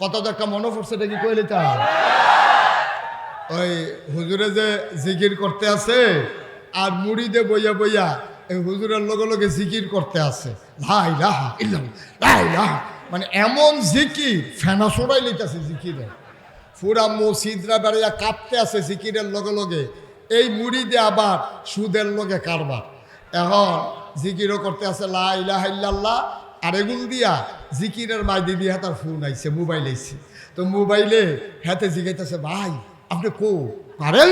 কত একটা মনে পড়ছে এটা কি কইলে ওই হুজুরে যে জিকির করতে আছে আর মুড়িতে বইয়া বইয়া এই হুজুরের লগে লগে জিকির করতে আছে। লাই লাহা ইল্লাল্লাহ, লাই লাহা। মানে এমন জিকির ফেনা সরাই লিতেছে জিকিরে। পুরা মসজিদরা বেড়াইয়া কাঁপতে আছে জিকিরের লগে লগে। এই মুড়ি দিয়ে আবার সুদের লগে কারবার। এখন জিকিরও করতে আছে লা ইলাহা ইল্লাল্লাহ আর এগুল দিয়া, জিকিরের মাইদি দিয়ে তার ফোন আইছে মোবাইল আইছে। তো মোবাইলে হাতে জিগাইতেছে, ভাই, আপনি কো পারেন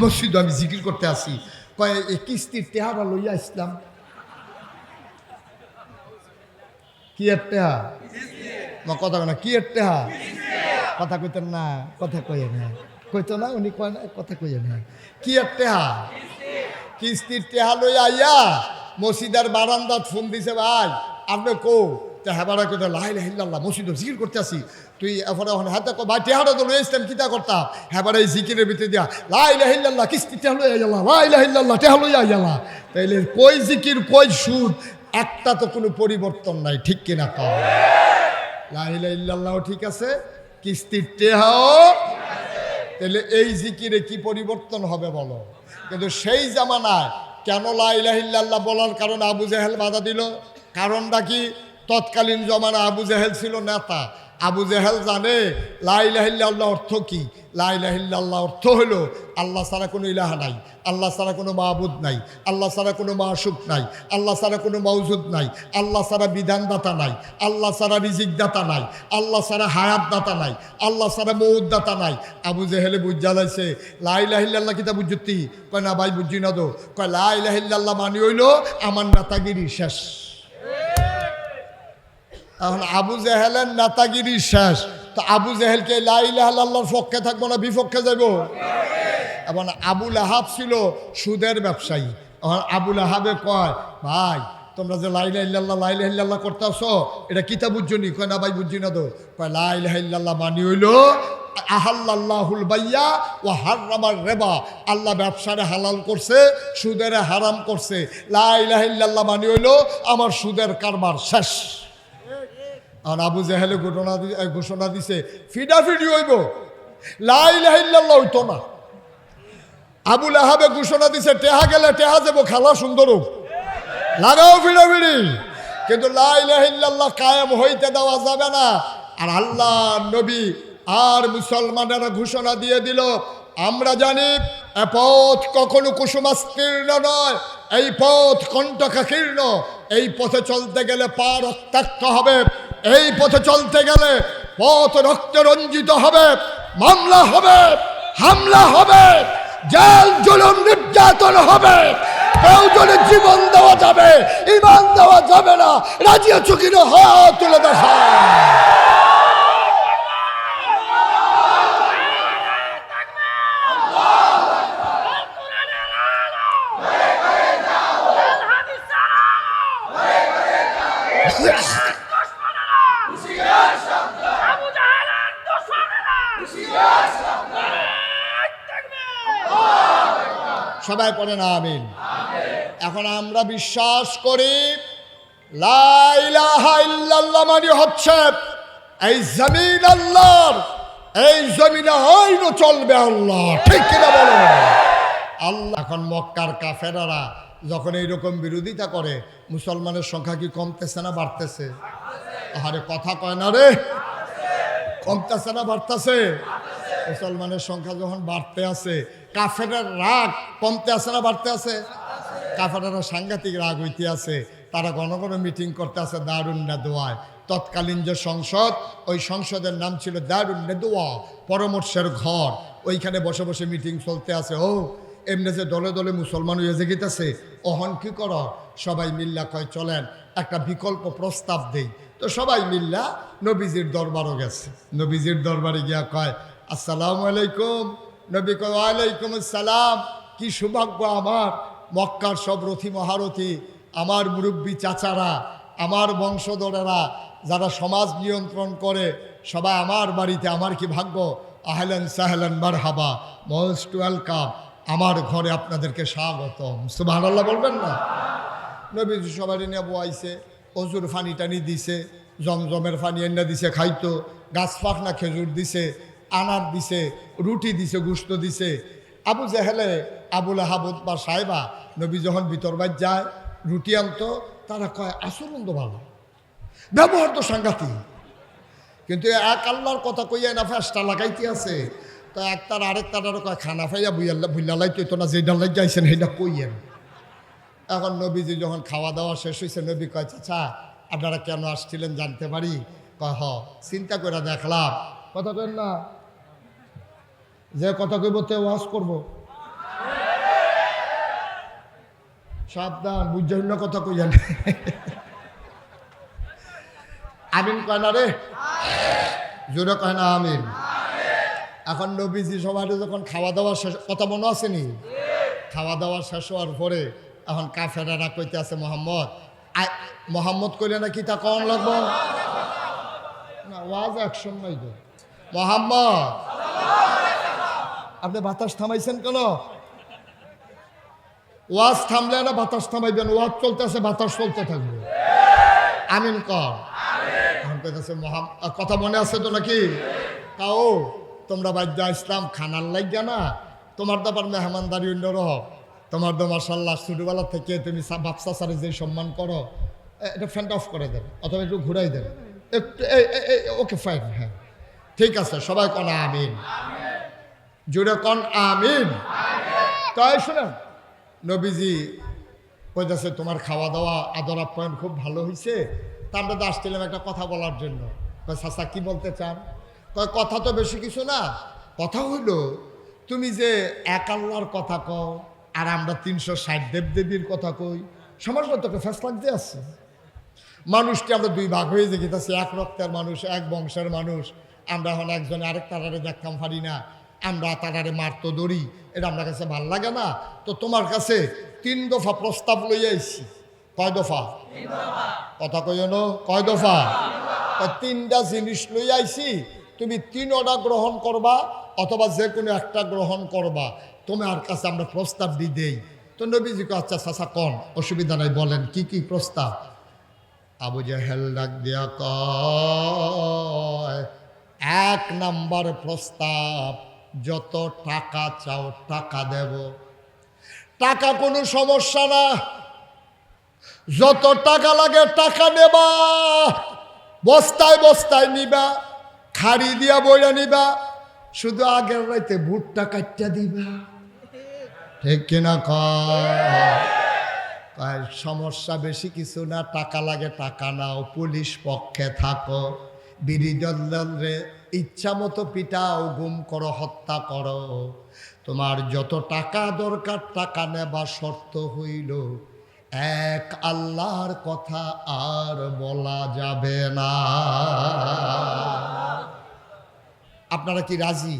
মসজিদ আমি জিকির করতে আসি। কয়, এ কিস্তির টেহারা লইয়া আসলাম। কি এর মা, কথা কয় না, কি এর টেহা? কথা কইতেন না, কথা কইে না। কইতো না, উনি কয় না, কথা কইে না। কি এর টেহা? কিস্তির টেহা লইয়া আইয়া, মসজিদের বারান্দাত ফোন দিছে, ভাই আপনি কো তে হেবারা কইতে লাই লাহিল্লাহ মসজিদ জিকির করতে আসি। তুই এফরে ওখানে হাতে ভাই টেহাটা তো লই আসতাম কিতা করতাম হেবারা এই জিকিরের ভিতরে দিয়া লাই লাহিল্লাহ কিস্তি টেহা লইয়া লাই লাহিল্লাহ টেহা লইয়া গেলা তাইলে কই জিকির, কই সুদ একটা তো কোনো পরিবর্তন নাই, ঠিক কিনা কও? লাহিলা ইল্লাল্লাহ, ঠিক আছে? কিস্তির টেহাও তাহলে এই জিকিরে কি পরিবর্তন হবে বলো? কিন্তু সেই জামানায় কেন লাইলাহিল্লাহ বলার কারণে আবু জাহেল বাধা দিল? কারণটা কি? তৎকালীন জমানা আবু জেহেল ছিল নেতা। আবু জেহেল জানে লাইলাহিল্লাহ অর্থ কি? লাইলাহিল্লাহ অর্থ হলো আল্লাহ ছাড়া কোনো ইলাহা নাই, আল্লাহ ছাড়া কোনো মাহবুদ নাই, আল্লাহ ছাড়া কোনো মাসুক নাই, আল্লাহ ছাড়া কোনো মৌজুদ নাই, আল্লাহ ছাড়া বিধানদাতা নাই, আল্লাহ ছাড়া রিজিক দাতা নাই, আল্লাহ ছাড়া হায়াত দাতা নাই, আল্লাহ ছাড়া মৌদ দাতা নাই। আবু জেহেলে বুঝালাইছে লাইলাহিল্লাহ কিতা বুঝতি? কয় না ভাই, বুঝি না তো। কয় লাইলাহিল্লাহ মানি হইল আমার নেতাগিরি শেষ। এখন আবু জেহেলের নেতাগিরি শেষ। তো আবু জেহেলকে লাইলাহাল্লাহর পক্ষে থাকব না, বিপক্ষে যাব এবং আবুল আহাব ছিল সুদের ব্যবসায়ী। এখন আবুল আহাবে কয়, ভাই, তোমরা যে লাইলা ইল্লাল্লাহ লাইলা ইল্লাল্লাহ করতেছ, এটা কিতা বুঝছ নি কয়, না ভাই বুঝছি না তো। কয় লাইলা ইল্লাল্লাহ মানি হইল আহাল্লাহুল বাইয়া ও হারামার রেবা। আল্লাহ ব্যবসারে হালাল করছে, সুদের হারাম করছে। লাইলাহ মানি হইল, আমার সুদের কারবার শেষ। আর আবু জাহেলে ঘটনা ঘোষণা দিছে, ফিডাফিডি হইব। লাইলাহিল্লাহ হইতো না। আবুল আহাবে ঘোষণা দিছে, টেহা গেলে টেহা যাব, খেলা সুন্দর হোক। লাগাও ফিডাফিডি। কিন্তু লাই লাইলাহিল্লাহ কায়েম হইতে দেওয়া যাবে না। আর আল্লাহ, নবী আর মুসলমানেরা ঘোষণা দিয়ে দিল, আমরা জানি এ পথ কখনো কুসুমাস্তীর্ণ নয়, এই পথ কণ্ঠকাকীর্ণ এই পথে চলতে গেলে পা রক্তাক্ত হবে। এই পথে চলতে গেলে পথ রক্ত রঞ্জিত হবে, মামলা হবে, হামলা হবে, জেল জুলুম নির্যাতন হবে। প্রয়োজনে জীবন দেওয়া যাবে, ইমান দেওয়া যাবে না রাজিয়া চুকির হাত তুলে দেখা সবাই পড়ে না, আমিন। এখন আমরা বিশ্বাস করি মানে হচ্ছে এই জমিন আল্লাহর, এই জমিনে আইনও চলবে আল্লাহ। ঠিক কিনা বলো? আল্লাহ এখন মক্কার কাফেরারা যখন এইরকম বিরোধিতা করে, মুসলমানের সংখ্যা কি কমতেছে না বাড়তেছে? আরে কথা কয় না রে। কমতেছে না, বাড়তেছে। মুসলমানের সংখ্যা যখন বাড়তে আছে, কাফেরের রাগ কমতে আছে না, বাড়তে আছে? কাফেরেরা সাংঘাতিক রাগ হইতে আছে। তারা ঘন ঘন মিটিং করতে আছে দারুন্না দোয়ায় তৎকালীন যে সংসদ, ওই সংসদের নাম ছিল দারুন্না দোয়া পরামর্শের ঘর। ওইখানে বসে বসে মিটিং চলতে আছে। ও, এমনি যে দলে দলে মুসলমান হয়ে জেগেতেছে, অহন কি কর? সবাই মিল্লা কয়, চলেন, একটা বিকল্প প্রস্তাব দেই। তো সবাই মিল্লা নবীজির দরবারও গেছে। নবীজির দরবারে গিয়া কয়, আসসালামু আলাইকুম। নবী কয়, ওয়ালাইকুম আসসালাম। কি সৌভাগ্য আমার, মক্কার সব রথী মহারথী, আমার মুরব্বী চাচারা, আমার বংশধরেরা, যারা সমাজ নিয়ন্ত্রণ করে, সবাই আমার বাড়িতে, আমার কি ভাগ্য? আহলেন সাহলেন মারহাবা, মোস্ট ওয়েলকাম। আমার ঘরে আপনাদেরকে স্বাগতম। সুবহানাল্লাহ, বলবেন না? নবীজি সবারই নিয়ে বয়াইছে। অজুর ফানি টানি দিছে, জমজমের ফানি এনে দিছে, খাইতো, গাছ পাখনা খেজুর দিছে, আনার দিছে, রুটি দিছে, গুস্ত দিছে। আবু জেহেলে আবুল হাবুদ বা সাহেবা, নবী যখন ভিতর বাদ যায়, রুটি আনতো, তারা কয় তো ভালো। ব্যবহার তো সাংঘাতিক। কিন্তু এক আল্লাহর কথা কইয়া না ফেসটা লাগাইতে আছে। তো এক তার আরেক তার কয়, খানা ফাইয়া বুইয়াল্লা বুইলা লাইতে তো না যেটা লাগ যাইছেন সেইটা কইয়েন। এখন নবীজি যখন খাওয়া দাওয়া শেষ হয়েছে নবী কয়, চাচা, আপনারা কেন আসছিলেন জানতে পারি? কয়, হ, চিন্তা করে দেখলাম। কথা কেন না? যে কথা কইব তে ওয়াজ করব। সাবধান বুঝছেন কথা কইয়ান আমিন কয় না রে? জোরে কয় না আমিন। এখন নবীজি সবাই যখন খাওয়া দাওয়া শেষ, কথা মনে আসেনি খাওয়া দাওয়া শেষ হওয়ার পরে এখন কাফেরারা কইতে আছে মোহাম্মদ মোহাম্মদ কইলে না কি তা কম লাগবো? না ওয়াজ একশন নাই তো মোহাম্মদ আপনি বাতাস থামাইছেন কেন? ওয়াজ থামলে না বাতাস থামাইবেন ওয়াজ চলতেছে বাতাস চলতে থাকবে। আমিন কর কথা মনে আছে তো নাকি? তাও তোমরা বাদ্যা ইসলাম খানার লাগিয়া না তোমার তো আবার মেহমানদারি অন্য রহ তোমার তো মার্শাল্লাহ ছোটবেলা থেকে তুমি বাপসা সারে যে সম্মান করো এটা ফ্যান্ট অফ করে দেন অথবা একটু ঘুরাই দেন একটু ওকে ফাইন হ্যাঁ। ঠিক আছে, সবাই কন আমিন। জুড়ে কন আমিন। তাই শোনেন, নবীজি কইতাছে তোমার খাওয়া দাওয়া আদর আপ্যায়ন খুব ভালো হয়েছে তা আমরা আসছিলাম একটা কথা বলার জন্য। চাচা কি বলতে চান? কয়, কথা তো বেশি কিছু না। কথা হইল, তুমি যে এক আল্লাহর কথা কও আর আমরা তিনশো ষাট দেবদেবীর কথা কই। সমাজটা তোকে ফেস লাগতে আসছে মানুষটি আমরা দুই ভাগ হয়ে যেতেছি এক রক্তের মানুষ, এক বংশের মানুষ। আমরা এখন একজনে আরেক তারারে দেখতাম পারি না। আমরা তারারে মারতো দড়ি, এটা আমার কাছে ভালো লাগে না। তো তোমার কাছে তিন দফা প্রস্তাব লই আইছি। কয় দফা? কথা কই ন, কয় দফা? তিনটা জিনিস লই আইছি। তুমি তিনটা গ্রহণ করবা, অথবা যে কোনো একটা গ্রহণ করবা। তোমার কাছে আমরা প্রস্তাব দি দেই। তো নবীজিকে আচ্ছা চাচা, কন, অসুবিধা নাই, বলেন, কি কি প্রস্তাব? আবু জাহেল ডাক দিয়া কয়, এক নাম্বার প্রস্তাব, যত টাকা চাও, টাকা দেব। টাকা কোনো সমস্যা না। যত টাকা লাগে, টাকা নেবা। বস্তায় বস্তায় নিবা, খাড়ি দিয়া বইয়া নিবা। শুধু আগের রাইতে ভুট্টা কাটটা দিবা। ঠিক কিনা কয়, সমস্যা বেশি কিছু না, টাকা লাগে টাকা নাও, পুলিশ পক্ষে থাকো। বিড়ি ইচ্ছা মতো পিটাও, গুম করো, হত্যা করো। তোমার যত টাকা দরকার, টাকা নেবার শর্ত হইল, এক আল্লাহর কথা আর বলা যাবে না। আপনারা কি রাজি?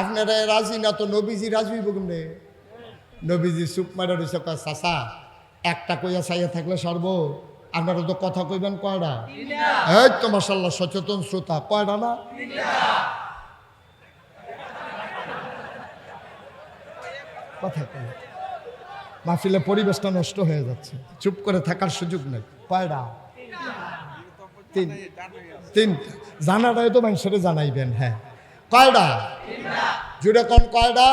আপনারা রাজি না তো নবীজি রাজি কেমনে? নবীজি সুপ মারা রয়েছে কয় চাচা একটা কইয়া চাইয়া থাকলে সর্ব। আপনারা তো কথা কইবেন কয়টা এই তো মাসাল্লাহ সচেতন শ্রোতা কয়টা না? কথা কয়। মাহফিলে পরিবেশটা নষ্ট হয়ে যাচ্ছে। চুপ করে থাকার সুযোগ নেই। কয়টা তিন। তিনটা জানাটাই তো মানুষের জানাইবেন হ্যাঁ। কয়টা জুড়ে কোন কয়টা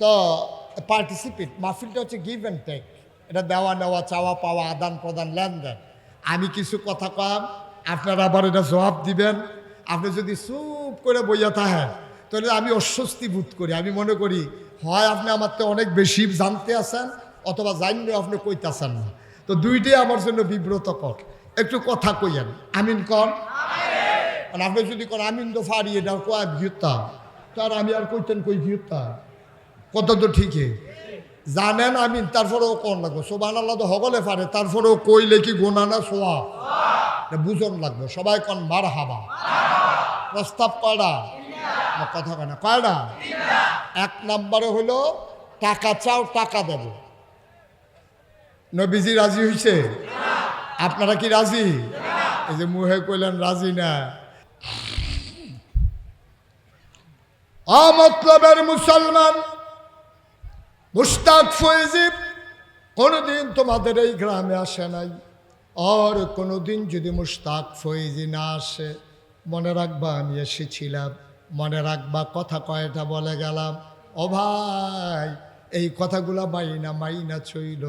তো পার্টিসিপেট মাহফিলটা হচ্ছে গিভ অ্যান্ড টেক এটা দেওয়া নেওয়া চাওয়া পাওয়া আদান প্রদান লেনদেন। আমি কিছু কথা কম আপনারা আবার এটা জবাব দিবেন। আপনি যদি চুপ করে বইয়া থাকেন তাহলে আমি অস্বস্তি বোধ করি। আমি মনে করি হয় আপনি আমার তো অনেক বেশি জানতে আছেন অথবা জানলেও আপনি কইতাছেন না। তো দুইটাই আমার জন্য বিব্রতকর। একটু কথা কইয়েন। আমিন কন? আর আপনি যদি কোন আমিন তো ফাড়ি এটা কয় ভিউতাম তার আমি আর কইতেন কই ভিউতাম কত তো ঠিকই। জানেন আমিন তারপরেও কোন লাগবে? সোবান আল্লাহ তো হগলে পারে তারপরেও কইলে কি গোনা না সোয়া? বুঝন লাগবে। সবাই কন মার হাবা প্রস্তাব কয়টা না, কথা কয় না। কয়টা এক নম্বরে হলো টাকা চাও, টাকা দেব। নবীজি রাজি হইছে? আপনারা কি রাজি? এই যে মুহে কইলেন, রাজি না। অমতলবের মুসলমান মুস্তাক ফয়েজিব কোনোদিন তোমাদের এই গ্রামে আসে নাই। আর কোনোদিন যদি মুস্তাক ফৈজি না আসে, মনে রাখবা আমি এসেছিলাম, মনে রাখবা কথা কয়টা বলে গেলাম। ও ভাই, এই কথাগুলা মাইনা মাইনা চইল।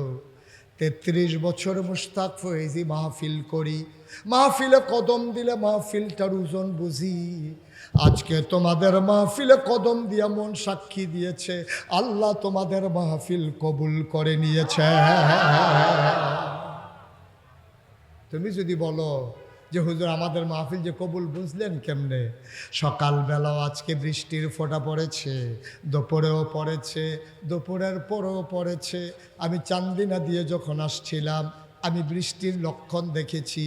তেত্রিশ বছর মুস্তাক ফয়েজি মাহফিল করি। মাহফিলে কদম দিলে মাহফিলটার ওজন বুঝি। আজকে তোমাদের মাহফিলে কদম দিয়া মন সাক্ষী দিয়েছে। আল্লাহ তোমাদের মাহফিল কবুল করে নিয়েছে। তুমি যদি বলো যে, হুজুর, আমাদের মাহফিল যে কবুল, বুঝলেন কেমনে? সকালবেলাও আজকে বৃষ্টির ফোঁটা পড়েছে, দুপুরেও পড়েছে, দুপুরের পরেও পড়েছে। আমি চান্দিনা দিয়ে যখন আসছিলাম আমি বৃষ্টির লক্ষণ দেখেছি।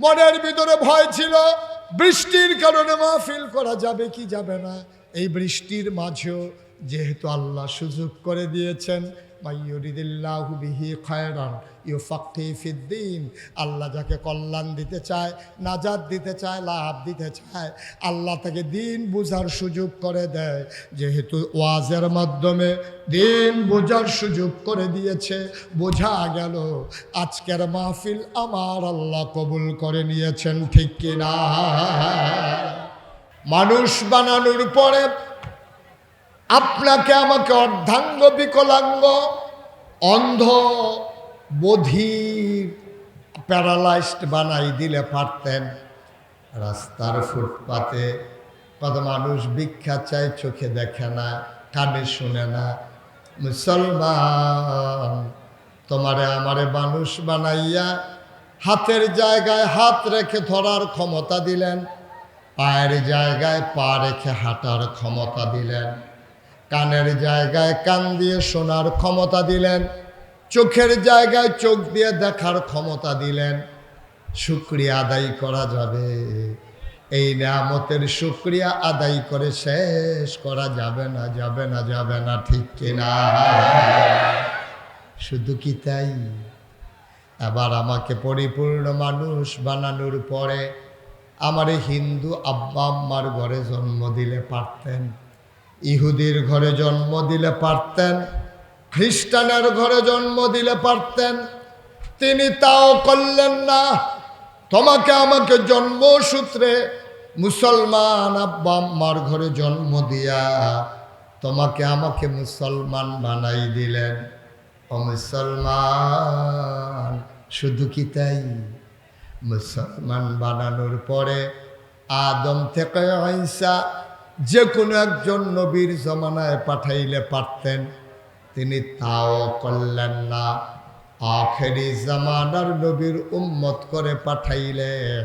মনের ভিতরে ভয় ছিল। বৃষ্টির কারণে মাহফিল করা যাবে কি যাবে না। এই বৃষ্টির মাঝেও যেহেতু আল্লাহ সুযোগ করে দিয়েছেন মাইয়ুরিদিল্লাহু বিহি খায়রান, ইউফাক্কি ফিদ্দিন। আল্লাহ যাকে কল্যাণ দিতে চায় নাজাদ দিতে চায়, লাভ দিতে চায়, আল্লাহ তাকে দিন বুঝার সুযোগ করে দেয়। যেহেতু ওয়াজের মাধ্যমে দিন বোঝার সুযোগ করে দিয়েছে, বোঝা গেল, আজকের মাহফিল আমার আল্লাহ কবুল করে নিয়েছেন, ঠিক কিনা? মানুষ বানানোর পরে আপনাকে আমাকে অর্ধাঙ্গ, বিকলাঙ্গ, অন্ধ বধির প্যারালাইজড বানাই দিলে পারতেন। রাস্তার ফুটপাতে কত মানুষ ভিক্ষা চায়, চোখে দেখে না, কানে শুনে না। মুসলমান, তোমারে আমারে মানুষ বানাইয়া হাতের জায়গায় হাত রেখে ধরার ক্ষমতা দিলেন, পায়ের জায়গায় পা রেখে হাঁটার ক্ষমতা দিলেন। কানের জায়গায় কান দিয়ে শোনার ক্ষমতা দিলেন, চোখের জায়গায় চোখ দিয়ে দেখার ক্ষমতা দিলেন। শুক্রিয়া আদায় করা যাবে, এই নামতের শুক্রিয়া আদায় করে শেষ করা যাবে না যাবে না যাবে না, ঠিক কিনা? শুধু কি তাই? এবার আমাকে পরিপূর্ণ মানুষ বানানোর পরে আমার হিন্দু আব্বা আম্মার ঘরে জন্ম দিলে পারতেন। ইহুদির ঘরে জন্ম দিলে পারতেন, খ্রিস্টানের ঘরে জন্ম দিলে পারতেন। তিনি তাও করলেন না। তোমাকে আমাকে জন্মসূত্রে মুসলমান আব্বা আম্মার ঘরে জন্ম দিয়া তোমাকে আমাকে মুসলমান বানাই দিলেন। ও মুসলমান, শুধু কি তাই? মুসলমান বানানোর পরে আদম থেকে আইসা যে কোনো একজন নবীর জমানায় পাঠাইলে পারতেন, তিনি তাও করলেন না। আখেরি জামানার নবীর উম্মত করে পাঠাইলেন।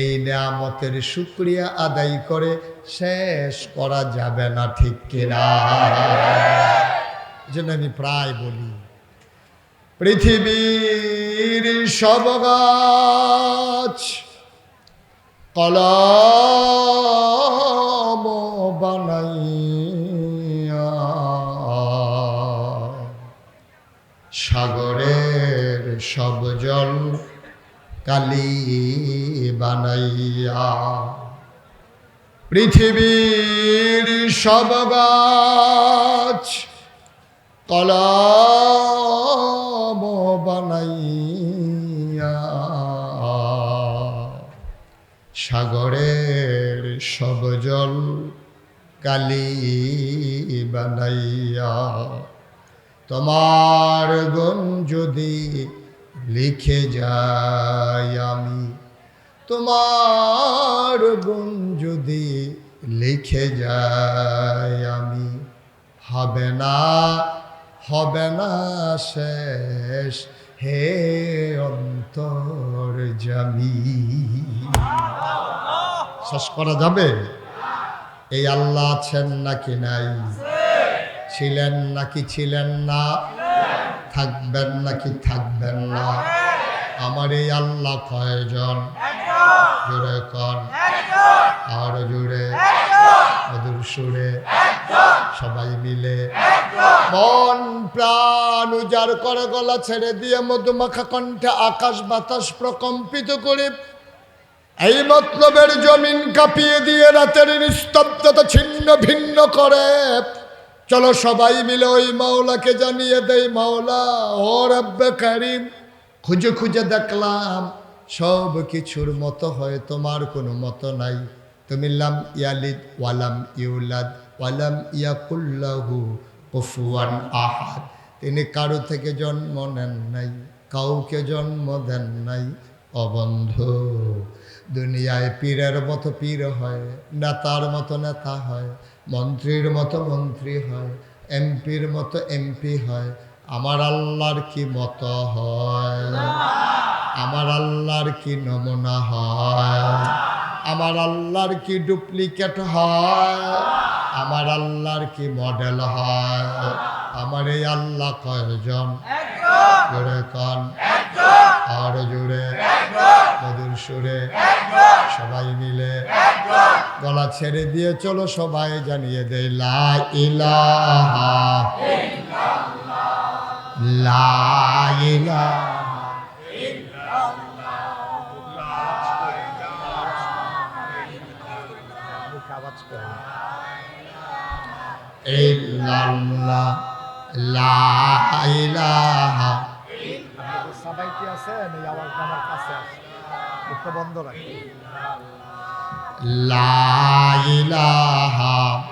এই নিয়ামতের শুক্রিয়া আদায় করে শেষ করা যাবে না, ঠিক কিনা? যেন আমি প্রায় বলি, পৃথিবীর সব গাছ কলম বানাইয়া। সাগরের সব জল কালি বানাইয়া। পৃথিবীর সব গাছ কলম বানাইয়া। সাগরের সব জল কালি বানাইয়া, তোমার গুণ যদি লিখে যাই আমি, তোমার গুণ যদি লিখে যাই আমি, হবে না হবে না শেষ হে অন্তর জামি। শেষ করা যাবে? এই আল্লাহ আছেন নাকি নাই? ছিলেন নাকি ছিলেন না? থাকবেন নাকি থাকবেন না? আমার এই আল্লাহ কয়জন? জোরে কন। আর জোরে। মধুর সুরে। সবাই মিলে মন প্রাণ উজাড় করে গলা ছেড়ে দিয়ে মধুমাখা কণ্ঠে আকাশ বাতাস প্রকম্পিত করে এই মতলবের জমিন কাঁপিয়ে দিয়ে রাতের নিস্তব্ধতা ছিন্ন ভিন্ন করে। চলো সবাই মিলে ওই মাওলাকে জানিয়ে দেই মাওলা ও রব্বে কারিম খুঁজে খুঁজে দেখলাম সব কিছুর মতো হয় তোমার কোনো মতো নাই। তুমি লাম ইয়ালিদ ওয়ালাম ইউলাদ। ওয়ালাম ইয়াকুল্লাহু কুফুয়ান আহাদ। তিনি কারও থেকে জন্ম নেন নাই, কাউকে জন্ম দেন নাই, অবন্ধ। দুনিয়ায় পীরের মতো পীর হয়, নেতার মতো নেতা হয়, মন্ত্রীর মতো মন্ত্রী হয়, এমপির মতো এমপি হয়। আমার আল্লাহর কি মত হয়? আমার আল্লাহর কি নমুনা হয়? আমার আল্লাহর কি ডুপ্লিকেট হয়? আমার আল্লাহর কি মডেল হয়? আমার এই আল্লাহ কয়জন? জোরে কন। আর জোরে। মধুর সুরে। সবাই মিলে। গলা ছেড়ে দিয়ে চলো সবাই জানিয়ে দেয় লা ইলাহা লা ইলাহা ইল্লাল্লাহ লা ইলাহা। সবাইকে আছে? এই আওয়াজটা আমার কাছে আসে। মুখটা বন্ধ রাখি। লা ইলাহা।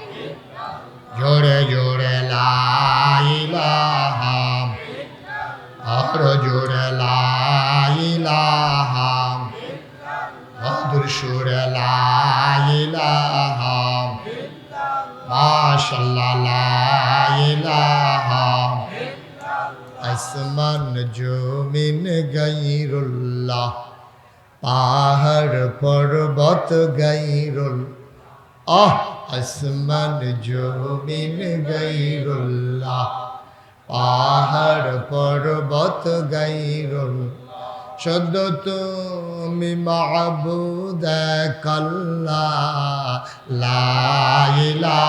জোরে জোরে লা ইলাহা। আর জোরে লা ইলাহা। মধুর সুরে লা ইলাহা। আসমান জমিন গাইরুল্লাহ পাহাড় পর্বত গাইরুল আহ, আসমান জমিন গাইরুল্লাহ পাহাড় পর্বত গাইরুল সদ তুমি মাহবুদ কল্লা লাইলা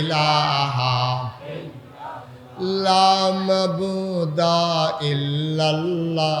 ilaha la mabuda illallah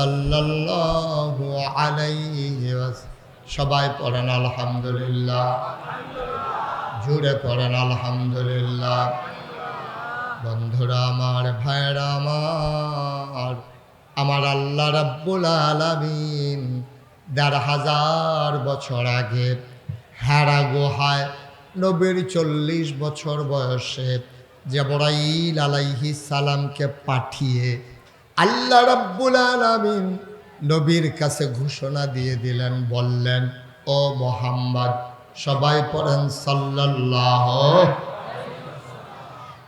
সাল্লাল্লাহু আলাইহি সবাই পড়েন আলহামদুলিল্লাহ। জুড়ে পড়েন আলহামদুলিল্লাহ। বন্ধুরা আমার ভাইরা আমার আমার আল্লাহ রাব্বুল আলামিন দেড় হাজার বছর আগে হেরা গুহায় নবীর চল্লিশ বছর বয়সে জবরাইল আলাইহি সালামকে পাঠিয়ে আল্লাহ রাব্বুল আলামিন নবীর কাছে ঘোষণা দিয়ে দিলেন, বললেন, ও মোহাম্মদ, সবাই পড়েন সাল্লাল্লাহু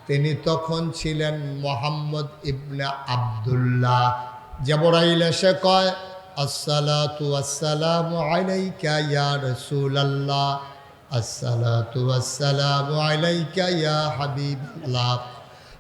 তিনি তখন ছিলেন মোহাম্মদ ইবনে আবদুল্লাহ। জবরাইল এসে কয়, আসসালাতু আসসালামু আলাইকা ইয়া রাসূলুল্লাহ। আসসালাতু আসসালামু আলাইকা ইয়া হাবিবাল্লাহ।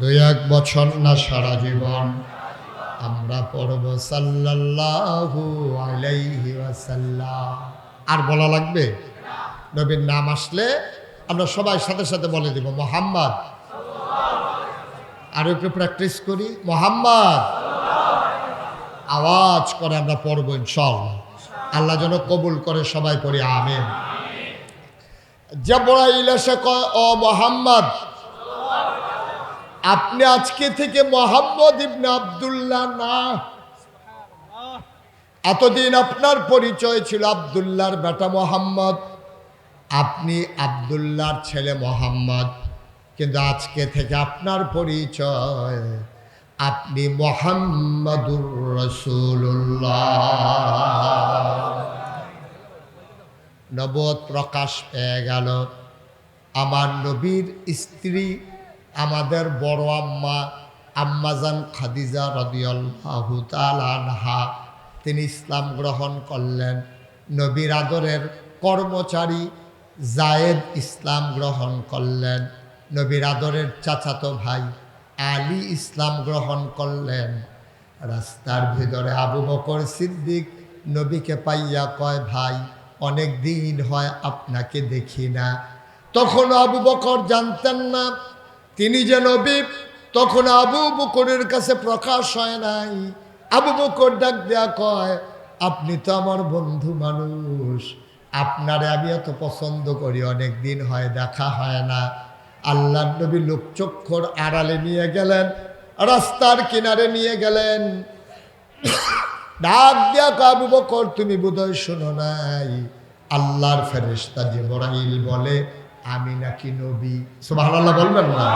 দুই এক বছর না সারা জীবন। আমরা পড়ব সাল্লাল্লাহু আলাইহি ওয়াসাল্লাম। আর বলা লাগবে? নবীর নাম আসলে আমরা সবাই সাথে সাথে বলে দিব, মোহাম্মদ। আর একটু প্র্যাকটিস করি, মোহাম্মদ। আওয়াজ করে আমরা পড়ব ইনশাআল্লাহ। আল্লাহ যেন কবুল করে সবাই পড়ি, আমিন। জবরাইল কয় ও মোহাম্মদ। আপনি আজকে থেকে মোহাম্মদ ইবনে আব্দুল্লাহ না। এতদিন আপনার পরিচয় ছিল আব্দুল্লাহর বেটা মোহাম্মদ। আপনি আব্দুল্লাহর ছেলে মোহাম্মদ। কিন্তু আজকে থেকে আপনার পরিচয়, আপনি মোহাম্মদুর রসুল্লাহ নবদ প্রকাশ পেয়ে গেল। আমার নবীর স্ত্রী আমাদের বড় আম্মা, আম্মাজান খাদিজা রদিয়াল্লাহু তালানহা তিনি ইসলাম গ্রহণ করলেন। নবীর আদরের কর্মচারী জায়েদ ইসলাম গ্রহণ করলেন। নবীর আদরের চাচাতো ভাই আলী ইসলাম গ্রহণ করলেন। রাস্তার ভিতরে আবু বকর সিদ্দিক নবীকে পাইয়া কয়, ভাই, অনেক দিন হয় আপনাকে দেখি না। তখন আবু বকর জানতেন না তিনি যে নবী, তখন আবু বকরের কাছে প্রকাশ হয় নাই। আবু বকর ডাক দেয়া কয়, আপনি তো আমার বন্ধু মানুষ। আপনারে আমি এত পছন্দ করি, অনেক দিন হয় দেখা হয় না। আল্লাহ নবী লোকচক্ষর আড়ালে নিয়ে গেলেন, রাস্তার কিনারে নিয়ে গেলেন। ডাক দিয়া কাবু বকর, তুমি বোধহয় শোনো নাই। আল্লাহর ফেরেস্তা জিবরাইল বলে আমি নাকি নবী। সুবহানাল্লাহ বলবেন না?